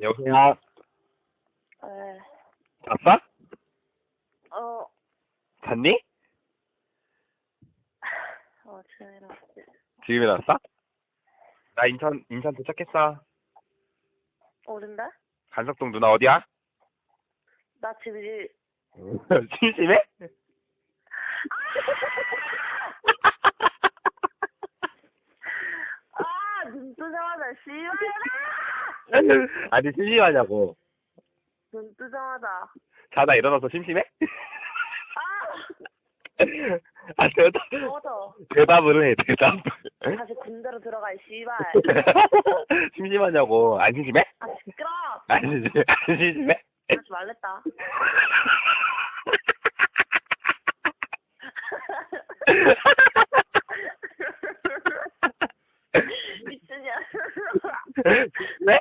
여보세요? 에, 잤어? 어, 잤니? 어, 지금 일어났지. 지금 일어났어? 나 인천, 인천 도착했어. 어딘데? 간석동 누나 어디야? 나 집이, 심심해? 아, 눈 뜨자마자 씨발이다! 아니, 심심하냐고. 눈 뜨자마자. 자다 일어나서 심심해? 아! 아, 대답, 꺼져. 대답을 해, 대답. 다시 군대로 들어가, 이 씨발. 심심하냐고. 안 심심해? 아, 시끄러! 안 심심해? 안 심심해? 하지 말랬다. 미친이야. 네?